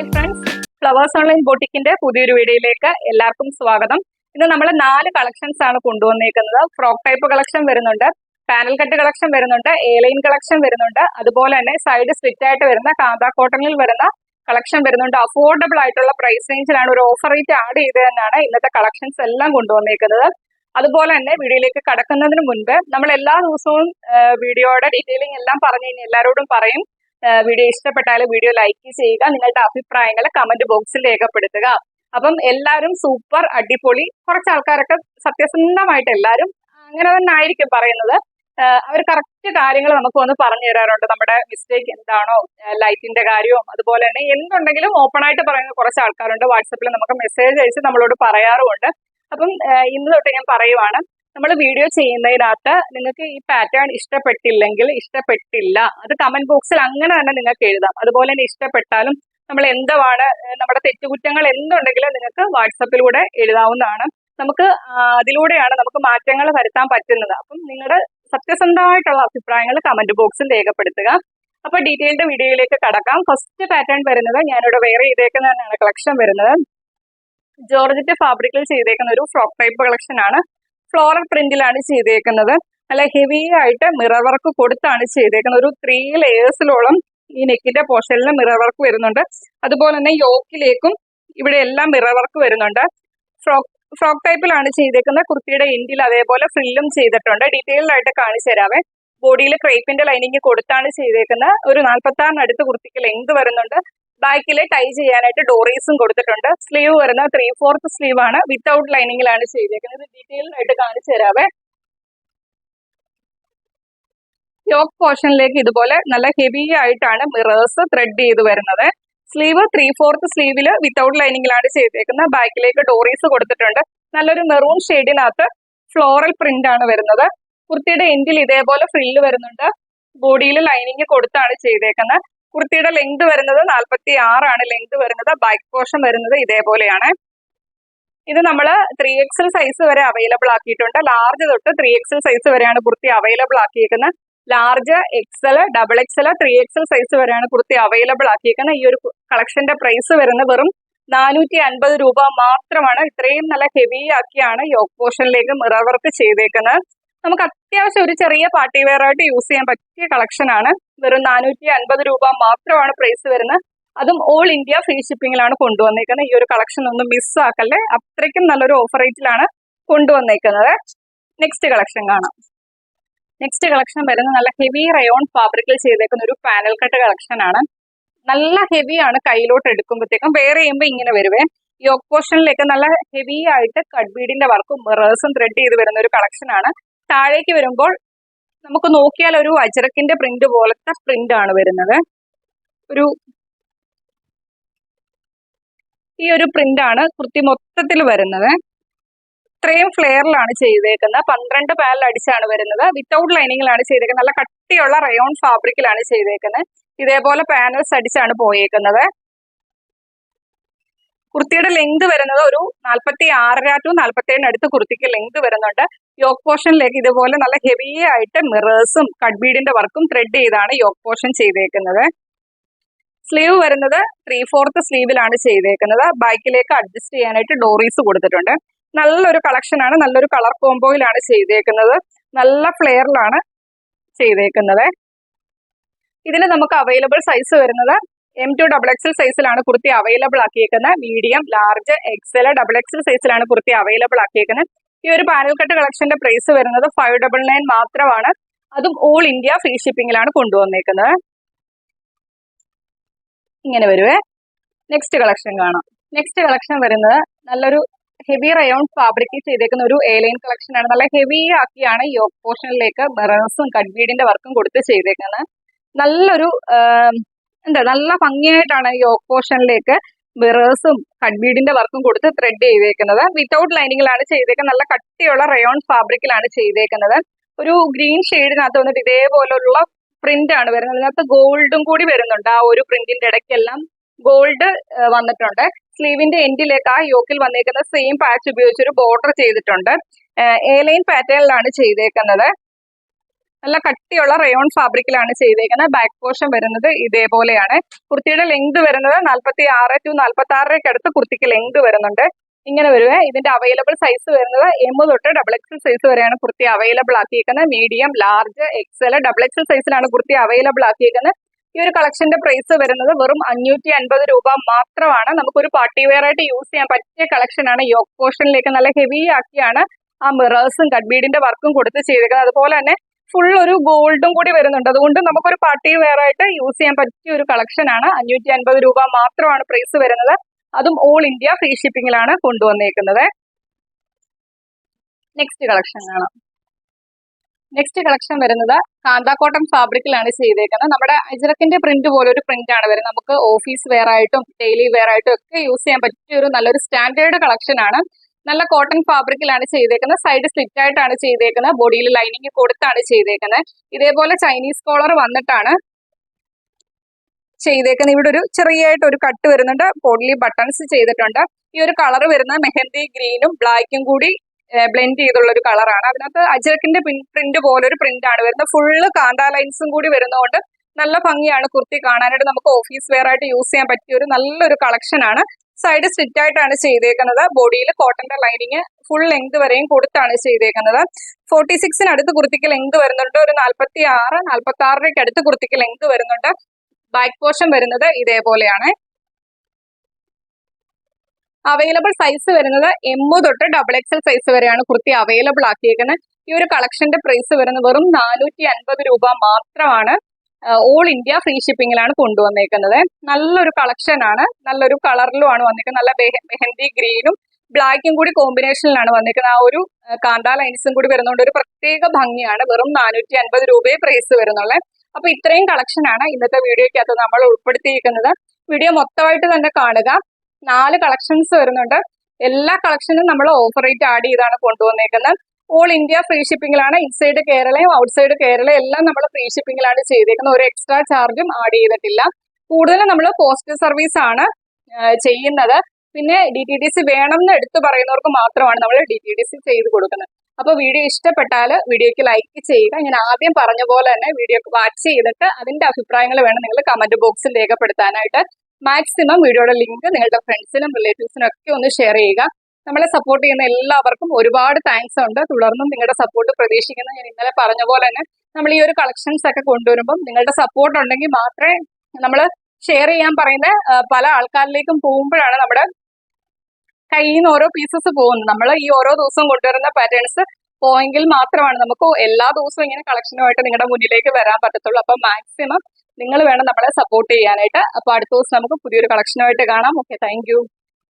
Hi friends flowers online ബോട്ടിക്കിന്റെ പുതിയൊരു വീഡിയോയിലേക്ക് എല്ലാവർക്കും സ്വാഗതം. ഇന്ന് നമ്മൾ നാല് കളക്ഷൻസ് ആണ് കൊണ്ടുവന്നേക്കുന്നത്. ഫ്രോക്ക് ടൈപ്പ് കളക്ഷൻ വരുന്നുണ്ട് പാനൽ കട്ട് കളക്ഷൻ വരുന്നുണ്ട് എ ലൈൻ കളക്ഷൻ വരുന്നുണ്ട്. അതുപോലെ തന്നെ സൈഡ് സ്വിറ്റ് ആയിട്ട് വരുന്ന കാന്ത കോട്ടണിൽ വരുന്ന കളക്ഷൻ വരുന്നുണ്ട്. അഫോർഡബിൾ ആയിട്ടുള്ള പ്രൈസ് റേഞ്ചിലാണ് ഒരു ഓഫർ റേറ്റ് ആഡ് ചെയ്തതെന്നാണ് ഇന്നത്തെ കളക്ഷൻസ് എല്ലാം കൊണ്ടുവന്നേക്കുന്നത്. അതുപോലെ തന്നെ വീഡിയോയിലേക്ക് കടക്കുന്നതിന് മുൻപ് നമ്മൾ എല്ലാ ദിവസവും വീഡിയോയുടെ ഡീറ്റെയിലിംഗ് എല്ലാം പറഞ്ഞു കഴിഞ്ഞാൽ എല്ലാവരോടും പറയും. വീഡിയോ ഇഷ്ടപ്പെട്ടാൽ വീഡിയോ ലൈക്ക് ചെയ്യുക നിങ്ങളുടെ അഭിപ്രായങ്ങൾ കമന്റ് ബോക്സിൽ രേഖപ്പെടുത്തുക. അപ്പം എല്ലാവരും സൂപ്പർ അടിപൊളി. കുറച്ച് ആൾക്കാരൊക്കെ സത്യസന്ധമായിട്ട് എല്ലാവരും അങ്ങനെ തന്നെ ആയിരിക്കും പറയുന്നത്. അവർ കറക്റ്റ് കാര്യങ്ങൾ നമുക്ക് വന്ന് പറഞ്ഞു തരാറുണ്ട്. നമ്മുടെ മിസ്റ്റേക്ക് എന്താണോ ലൈറ്റിന്റെ കാര്യവും അതുപോലെ തന്നെ എന്തുണ്ടെങ്കിലും ഓപ്പൺ ആയിട്ട് പറയുന്ന കുറച്ച് ആൾക്കാരുണ്ട്. വാട്സപ്പിൽ നമുക്ക് മെസ്സേജ് അയച്ച് നമ്മളോട് പറയാറുമുണ്ട്. അപ്പം ഇന്ന് തൊട്ട് ഞാൻ പറയുവാണ്. നമ്മൾ വീഡിയോ ചെയ്യുന്നതിനകത്ത് നിങ്ങൾക്ക് ഈ പാറ്റേൺ ഇഷ്ടപ്പെട്ടില്ലെങ്കിൽ ഇഷ്ടപ്പെട്ടില്ല. അത് കമന്റ് ബോക്സിൽ അങ്ങനെ തന്നെ നിങ്ങൾക്ക് എഴുതാം. അതുപോലെ തന്നെ ഇഷ്ടപ്പെട്ടാലും നമ്മൾ എന്താണ് നമ്മുടെ തെറ്റുകുറ്റങ്ങൾ എന്തുണ്ടെങ്കിലും നിങ്ങൾക്ക് വാട്സപ്പിലൂടെ എഴുതാവുന്നതാണ്. നമുക്ക് അതിലൂടെയാണ് നമുക്ക് മാറ്റങ്ങൾ വരുത്താൻ പറ്റുന്നത്. അപ്പം നിങ്ങളുടെ സത്യസന്ധമായിട്ടുള്ള അഭിപ്രായങ്ങൾ കമന്റ് ബോക്സിൽ രേഖപ്പെടുത്തുക. അപ്പൊ ഡീറ്റെയിൽഡ് വീഡിയോയിലേക്ക് കടക്കാം. ഫസ്റ്റ് പാറ്റേൺ വരുന്നത് ഞാനിവിടെ വേറെ ചെയ്തേക്കുന്നതാണ് കളക്ഷൻ വരുന്നത്. ജോർജറ്റ് ഫാബ്രിക്കിൽ ചെയ്തേക്കുന്ന ഒരു ഫ്രോക്ക് ടൈപ്പ് കളക്ഷൻ ആണ്. ഫ്ലോറൽ പ്രിന്റിലാണ് ചെയ്തേക്കുന്നത്. നല്ല ഹെവി ആയിട്ട് മിറർ വർക്ക് കൊടുത്താണ് ചെയ്തേക്കുന്നത്. ഒരു ത്രീ ലെയേഴ്സിലോളം ഈ നെക്കിന്റെ പോർഷനിൽ മിറർ വർക്ക് വരുന്നുണ്ട്. അതുപോലെ തന്നെ യോക്കിലേക്കും ഇവിടെ എല്ലാം മിറർ വർക്ക് വരുന്നുണ്ട്. ഫ്രോക്ക് ഫ്രോക്ക് ടൈപ്പിലാണ് ചെയ്തേക്കുന്നത്. കുർത്തിയുടെ എൻഡിൽ അതേപോലെ ഫ്രില്ലും ചെയ്തിട്ടുണ്ട്. ഡീറ്റെയിൽഡ് ആയിട്ട് കാണിച്ചു തരാവേ. ബോഡിയിൽ ക്രേപ്പിന്റെ ലൈനിങ് കൊടുത്താണ് ചെയ്തേക്കുന്നത്. ഒരു നാൽപ്പത്തി ആറിനടുത്ത് കുർത്തിക്ക് ലെങ്ത് വരുന്നുണ്ട്. ബാക്കിൽ ടൈ ചെയ്യാനായിട്ട് ഡോറീസും കൊടുത്തിട്ടുണ്ട്. സ്ലീവ് വരുന്ന ത്രീ ഫോർത്ത് സ്ലീവ് ആണ് വിത്തൗട്ട് ലൈനിങ്ങിലാണ് ചെയ്തേക്കുന്നത്. ഡീറ്റെയിൽഡായിട്ട് കാണിച്ചു തരാവേ. യോക്ക് പോർഷനിലേക്ക് ഇതുപോലെ നല്ല ഹെവി ആയിട്ടാണ് മിറേഴ്സ് ത്രെഡ് ചെയ്ത് വരുന്നത്. സ്ലീവ് ത്രീ ഫോർത്ത് സ്ലീവിൽ വിത്തൗട്ട് ലൈനിങ്ങിലാണ് ചെയ്തേക്കുന്നത്. ബാക്കിലേക്ക് ഡോറീസ് കൊടുത്തിട്ടുണ്ട്. നല്ലൊരു മെറൂൺ ഷെയ്ഡിനകത്ത് ഫ്ലോറൽ പ്രിന്റ് ആണ് വരുന്നത്. കുർത്തിയുടെ എൻഡിൽ ഇതേപോലെ ഫ്രില്ല് വരുന്നുണ്ട്. ബോഡിയിൽ ലൈനിങ് കൊടുത്താണ് ചെയ്തേക്കുന്നത്. കുർത്തിയുടെ ലെങ്ത് വരുന്നത് നാൽപ്പത്തി ആറാണ് ലെങ്ത് വരുന്നത് ബാക്ക് പോർഷൻ വരുന്നത് ഇതേപോലെയാണ്. ഇത് നമ്മൾ ത്രീ എക്സൽ സൈസ് വരെ അവൈലബിൾ ആക്കിയിട്ടുണ്ട്. ലാർജ് തൊട്ട് ത്രീ എക്സൽ സൈസ് വരെയാണ് kurti available ആക്കിയിരിക്കുന്നത് large XL double XL three XL size വരെയാണ് കുർത്തി അവൈലബിൾ ആക്കിയിരിക്കുന്നത് ഈ ഒരു കളക്ഷന്റെ പ്രൈസ് വരുന്നത് വെറും നാനൂറ്റി അൻപത് രൂപ മാത്രമാണ്. ഇത്രയും നല്ല ഹെവി ആക്കിയാണ് യോക്ക് പോർഷനിലേക്ക് മിറർ വർക്ക് ചെയ്തേക്കുന്നത്. നമുക്ക് അത്യാവശ്യം ഒരു ചെറിയ പാർട്ടി വെയർ ആയിട്ട് യൂസ് ചെയ്യാൻ പറ്റിയ കളക്ഷൻ ആണ്. വെറും നാനൂറ്റി അൻപത് രൂപ മാത്രമാണ് പ്രൈസ് വരുന്നത്. അതും ഓൾ ഇന്ത്യ ഫ്രീ ഷിപ്പിംഗിലാണ് കൊണ്ടുവന്നേക്കുന്നത്. ഈ ഒരു കളക്ഷൻ ഒന്നും മിസ് ആക്കല്ലേ? അത്രയ്ക്കും നല്ലൊരു ഓഫർ റേറ്റിലാണ് കൊണ്ടുവന്നേക്കുന്നത്. നെക്സ്റ്റ് കളക്ഷൻ കാണാം. നെക്സ്റ്റ് കളക്ഷൻ വരുന്നത് നല്ല ഹെവി റയോൺ ഫാബ്രിക്കിൽ ചെയ്തേക്കുന്ന ഒരു പാനൽ കട്ട് കളക്ഷൻ ആണ്. നല്ല ഹെവി ആണ് കയ്യിലോട്ട് എടുക്കുമ്പോഴത്തേക്കും. വേറെ ചെയ്യുമ്പോൾ ഇങ്ങനെ വരുവേ. ഈ ഓക്കോഷനിലേക്ക് നല്ല ഹെവി ആയിട്ട് കട്ട് ബീഡിന്റെ വർക്കും മിറേഴ്സും ത്രെഡ് ചെയ്ത് വരുന്ന ഒരു കളക്ഷൻ ആണ്. താഴേക്ക് വരുമ്പോൾ നമുക്ക് നോക്കിയാൽ ഒരു അജറക്കിന്റെ പ്രിന്റ് പോലത്തെ പ്രിന്റ് ആണ് വരുന്നത്. ഒരു ഈ ഒരു പ്രിന്റ് ആണ് കുർത്തി മൊത്തത്തിൽ വരുന്നത്. ഇത്രയും ഫ്ലെയറിലാണ് ചെയ്തേക്കുന്നത്. പന്ത്രണ്ട് പാനൽ അടിച്ചാണ് വരുന്നത്. വിത്തൗട്ട് ലൈനിങ്ങിലാണ് ചെയ്തേക്കുന്നത്. നല്ല കട്ടിയുള്ള റയോൺ ഫാബ്രിക്കിലാണ് ചെയ്തേക്കുന്നത്. ഇതേപോലെ പാനൽസ് അടിച്ചാണ് പോയേക്കുന്നത്. കുർത്തിയുടെ ലെങ്ത് വരുന്നത് ഒരു നാൽപ്പത്തി ആറര ടു നാൽപ്പത്തി ഏഴിന് അടുത്ത് കുർത്തിക്ക് ലെങ്ത് വരുന്നുണ്ട്. യോക്ക് പോർഷനിലേക്ക് ഇതുപോലെ നല്ല ഹെവി ആയിട്ട് മിറേഴ്സും കട്ബീഡിന്റെ വർക്കും ത്രെഡ് ചെയ്താണ് യോക്ക് പോർഷൻ ചെയ്തേക്കുന്നത്. സ്ലീവ് വരുന്നത് ത്രീ ഫോർത്ത് സ്ലീവിലാണ് ചെയ്തേക്കുന്നത് ബാക്കിലേക്ക് അഡ്ജസ്റ്റ് ചെയ്യാനായിട്ട് ഡോറീസ് കൊടുത്തിട്ടുണ്ട്. നല്ലൊരു കളക്ഷനാണ് നല്ലൊരു കളർ കോംബോയിലാണ് ചെയ്തേക്കുന്നത്. നല്ല ഫ്ലെയറിലാണ് ചെയ്തേക്കുന്നത്. ഇതിന് നമുക്ക് അവൈലബിൾ സൈസ് വരുന്നത് എം ടു ഡബിൾ എക്സൽ സൈസിലാണ് kurti available ആക്കിയേക്കുന്നത്. Medium large XL double XL സൈസിലാണ് കുർത്തി അവൈലബിൾ ആക്കിയേക്കുന്നത്. ഈ ഒരു പാനൽ കട്ട് കളക്ഷന്റെ പ്രൈസ് വരുന്നത് ഫൈവ് ഡബിൾ നയൻ മാത്രമാണ്. അതും ഓൾ ഇന്ത്യ ഫ്രീ ഷിപ്പിംഗിലാണ് കൊണ്ടുവന്നേക്കുന്നത്. ഇങ്ങനെ വരുവേ. നെക്സ്റ്റ് കളക്ഷൻ കാണാം. നെക്സ്റ്റ് കളക്ഷൻ വരുന്നത് നല്ലൊരു ഹെവി റയോൺ ഫാബ്രിക് ചെയ്തേക്കുന്ന ഒരു എയർലൈൻ കളക്ഷൻ ആണ്. നല്ല ഹെവി ആക്കിയാണ് ഈ പോർഷനിലേക്ക് ബെറേഴ്സും കഡ്വീഡിന്റെ വർക്കും കൊടുത്ത് ചെയ്തേക്കുന്നത്. നല്ലൊരു എന്താ നല്ല ഭംഗിയായിട്ടാണ് ഈ യോക്ക് പോർഷനിലേക്ക് മിറേഴ്സും കഡ്ബീഡിന്റെ വർക്കും കൊടുത്ത് ത്രെഡ് ചെയ്തേക്കുന്നത്. വിത്തൗട്ട് ലൈനിങ്ങിലാണ് ചെയ്തേക്കുന്നത്. നല്ല കട്ടിയുള്ള റയോൺ ഫാബ്രിക്കിലാണ് ചെയ്തേക്കുന്നത്. ഒരു ഗ്രീൻ ഷെയ്ഡിനകത്ത് വന്നിട്ട് ഇതേപോലുള്ള പ്രിന്റ് ആണ് വരുന്നത്. അതിനകത്ത് ഗോൾഡും കൂടി വരുന്നുണ്ട്. ആ ഒരു പ്രിന്റിന്റെ ഇടയ്ക്കെല്ലാം ഗോൾഡ് വന്നിട്ടുണ്ട്. സ്ലീവിന്റെ എൻഡിലേക്ക് ആ യോക്കിൽ വന്നേക്കുന്ന സെയിം പാച്ച് ഉപയോഗിച്ച് ഒരു ബോർഡർ ചെയ്തിട്ടുണ്ട്. എ ലൈൻ പാറ്റേണിലാണ് ചെയ്തേക്കുന്നത്. നല്ല കട്ടിയുള്ള റയോൺ ഫാബ്രിക്കിലാണ് ചെയ്തേക്കുന്നത് ബാക്ക് പോർഷൻ വരുന്നത് ഇതേപോലെയാണ്. കുർത്തിയുടെ ലെങ്ത് വരുന്നത് നാൽപ്പത്തി ആറ് ടു നാൽപ്പത്തി ആറരയ്ക്ക് അടുത്ത് കുർത്തിക്ക് ലെങ്ത് വരുന്നുണ്ട്. ഇങ്ങനെ വരുവേ. ഇതിന്റെ അവൈലബിൾ സൈസ് വരുന്നത് എം തൊട്ട് ഡബിൾ എക്സൽ സൈസ് വരെയാണ് kurti available ആക്കിയിരിക്കുന്നത് medium large XL double XL സൈസിലാണ് കുർത്തി അവൈലബിൾ ആക്കിയിരിക്കുന്നത് ഈ ഒരു കളക്ഷന്റെ പ്രൈസ് വരുന്നത് വെറും അഞ്ഞൂറ്റി അൻപത് രൂപ മാത്രമാണ്. നമുക്കൊരു പാർട്ടി വെയർ ആയിട്ട് യൂസ് ചെയ്യാൻ പറ്റിയ കളക്ഷൻ ആണ്. യോക്ക് പോർഷനിലേക്ക് നല്ല ഹെവി ആക്കിയാണ് ആ മിറേഴ്സും കഡ്ബീഡിന്റെ വർക്കും കൊടുത്ത് ചെയ്തേക്കുന്നത് അതുപോലെ തന്നെ ഫുൾ ഒരു ഗോൾഡും കൂടി വരുന്നുണ്ട്. അതുകൊണ്ട് നമുക്കൊരു പാർട്ടി വെയർ ആയിട്ട് യൂസ് ചെയ്യാൻ പറ്റിയ ഒരു കളക്ഷൻ ആണ്. അഞ്ഞൂറ്റി അൻപത് രൂപ മാത്രമാണ് പ്രൈസ് വരുന്നത്. അതും ഓൾ ഇന്ത്യ ഫ്രീ ഷിപ്പിംഗിലാണ് കൊണ്ടുവന്നേക്കുന്നത്. നെക്സ്റ്റ് കളക്ഷൻ കാണാം. നെക്സ്റ്റ് കളക്ഷൻ വരുന്നത് കാന്ത കോട്ടൺ ഫാബ്രിക്കിലാണ് ചെയ്തേക്കുന്നത്. നമ്മുടെ അജ്രക്കിന്റെ പ്രിന്റ് പോലെ ഒരു പ്രിന്റ് ആണ് വരുന്നത്. നമുക്ക് ഓഫീസ് വെയർ ആയിട്ടും ഡെയിലി വെയർ ആയിട്ടും ഒക്കെ യൂസ് ചെയ്യാൻ പറ്റിയ ഒരു നല്ലൊരു സ്റ്റാൻഡേർഡ് കളക്ഷൻ ആണ്. നല്ല കോട്ടൺ ഫാബ്രിക്കിലാണ് ചെയ്തേക്കുന്നത്. സൈഡ് സ്ലിറ്റ് ആയിട്ടാണ് ചെയ്തേക്കുന്നത്. ബോഡിയിൽ ലൈനിങ് കൊടുത്താണ് ചെയ്തേക്കുന്നത്. ഇതേപോലെ ചൈനീസ് കോളർ വന്നിട്ടാണ് ചെയ്തേക്കുന്നത്. ഇവിടെ ഒരു ചെറിയായിട്ട് ഒരു കട്ട് വരുന്നുണ്ട് ബോഡിലി ബട്ടൺസ് ചെയ്തിട്ടുണ്ട്. ഈ ഒരു കളർ വരുന്നത് മെഹന്തി ഗ്രീനും ബ്ലാക്കും കൂടി ബ്ലെൻഡ് ചെയ്തുള്ള ഒരു കളറാണ് അതിനകത്ത് അജറക്കിന്റെ പ്രിന്റ് പോലെ ഒരു പ്രിന്റ് ആണ് വരുന്നത്. ഫുള്ള് കാന്ത ലൈൻസും കൂടി വരുന്നതുകൊണ്ട് നല്ല ഭംഗിയാണ് കുർത്തി കാണാനായിട്ട്. നമുക്ക് ഓഫീസ് വെയർ ആയിട്ട് യൂസ് ചെയ്യാൻ പറ്റിയ ഒരു നല്ലൊരു കളക്ഷൻ ആണ്. സൈഡ് സ്റ്റിറ്റ് ആയിട്ടാണ് ചെയ്തേക്കുന്നത്. ബോഡിയിൽ കോട്ടന്റെ ലൈനിങ് ഫുൾ ലെങ്ത് വരെയും കൊടുത്താണ് ചെയ്തേക്കുന്നത്. ഫോർട്ടി സിക്സിനടുത്ത് കുർത്തിക്ക് ലെങ്ത് വരുന്നുണ്ട്. ഒരു നാൽപ്പത്തി ആറ് നാൽപ്പത്തി ആറിലേക്ക് അടുത്ത് കുർത്തിക്ക് ലെങ്ത് വരുന്നുണ്ട്. ബാക്ക് പോർഷൻ വരുന്നത് ഇതേപോലെയാണ്. അവൈലബിൾ സൈസ് വരുന്നത് എം തൊട്ട് ഡബിൾ എക്സൽ സൈസ് വരെയാണ് കുർത്തി അവൈലബിൾ ആക്കിയേക്കുന്നത്. ഈ ഒരു കളക്ഷന്റെ പ്രൈസ് വരുന്നത് വെറും നാനൂറ്റി അൻപത് രൂപ മാത്രമാണ്. ഓൾ ഇന്ത്യ ഫ്രീ ഷിപ്പിംഗിലാണ് കൊണ്ടുവന്നേക്കുന്നത്. നല്ലൊരു കളക്ഷൻ ആണ്. നല്ലൊരു കളറിലുമാണ് വന്നിരിക്കുന്നത് നല്ല മെഹന്തി ഗ്രീനും ബ്ലാക്കും കൂടി കോമ്പിനേഷനിലാണ് വന്നിരിക്കുന്നത് ആ ഒരു കാന്താ ലൈൻസും കൂടി വരുന്നതുകൊണ്ട് ഒരു പ്രത്യേക ഭംഗിയാണ്. വെറും നാനൂറ്റി അൻപത് രൂപയെ പ്രൈസ് വരുന്നുള്ളത് അപ്പൊ ഇത്രയും കളക്ഷനാണ് ഇന്നത്തെ വീഡിയോയ്ക്കകത്ത് നമ്മൾ ഉൾപ്പെടുത്തിയിരിക്കുന്നത്. വീഡിയോ മൊത്തമായിട്ട് തന്നെ കാണുക. നാല് കളക്ഷൻസ് വരുന്നുണ്ട്. എല്ലാ കളക്ഷനും നമ്മൾ ഓഫർ റേറ്റ് ആഡ് ചെയ്താണ് കൊണ്ടുവന്നേക്കുന്നത്. ഓൾ ഇന്ത്യ ഫ്രീ ഷിപ്പിംഗിലാണ് ഇൻസൈഡ് കേരളയും ഔട്ട്സൈഡ് കേരളയും എല്ലാം നമ്മൾ ഫ്രീ ഷിപ്പിംഗിലാണ് ചെയ്തേക്കുന്നത്. ഒരു എക്സ്ട്രാ ചാർജും ആഡ് ചെയ്തിട്ടില്ല. കൂടുതലും നമ്മൾ പോസ്റ്റൽ സർവീസ് ആണ് ചെയ്യുന്നത്. പിന്നെ ഡി ടി ഡി സി വേണം എന്ന് എടുത്തു പറയുന്നവർക്ക് മാത്രമാണ് നമ്മൾ ഡി ടി ഡി സി ചെയ്ത് കൊടുക്കുന്നത്. അപ്പോൾ വീഡിയോ ഇഷ്ടപ്പെട്ടാൽ വീഡിയോക്ക് ലൈക്ക് ചെയ്യുക. ഞാൻ ആദ്യം പറഞ്ഞ പോലെ തന്നെ വീഡിയോ വാച്ച് ചെയ്തിട്ട് അതിന്റെ അഭിപ്രായങ്ങൾ വേണം നിങ്ങൾ കമന്റ് ബോക്സിൽ രേഖപ്പെടുത്താനായിട്ട്. മാക്സിമം വീഡിയോയുടെ ലിങ്ക് നിങ്ങളുടെ ഫ്രണ്ട്സിനും റിലേറ്റീവ്സിനും ഒക്കെ ഒന്ന് ഷെയർ ചെയ്യുക. നമ്മളെ സപ്പോർട്ട് ചെയ്യുന്ന എല്ലാവർക്കും ഒരുപാട് താങ്ക്സ് ഉണ്ട്. തുടർന്നും നിങ്ങളുടെ സപ്പോർട്ട് പ്രതീക്ഷിക്കുന്നു. ഞാൻ ഇന്നലെ പറഞ്ഞ പോലെ തന്നെ നമ്മൾ ഈ ഒരു കളക്ഷൻസ് ഒക്കെ കൊണ്ടുവരുമ്പോൾ നിങ്ങളുടെ സപ്പോർട്ട് ഉണ്ടെങ്കിൽ മാത്രമേ നമ്മൾ ഷെയർ ചെയ്യാൻ പറയുന്ന പല ആൾക്കാരിലേക്കും പോകുമ്പോഴാണ് നമ്മുടെ കയ്യിൽ നിന്ന് ഓരോ പീസസ് പോകുന്നത്. നമ്മൾ ഈ ഓരോ ദിവസവും കൊണ്ടുവരുന്ന പാറ്റേൺസ് പോയെങ്കിൽ മാത്രമാണ് നമുക്ക് എല്ലാ ദിവസവും ഇങ്ങനെ കളക്ഷനുമായിട്ട് നിങ്ങളുടെ മുന്നിലേക്ക് വരാൻ പറ്റത്തുള്ളൂ. അപ്പൊ മാക്സിമം നിങ്ങൾ വേണം നമ്മളെ സപ്പോർട്ട് ചെയ്യാനായിട്ട്. അപ്പൊ അടുത്ത ദിവസം നമുക്ക് പുതിയൊരു കളക്ഷനുമായിട്ട് കാണാം. Okay thank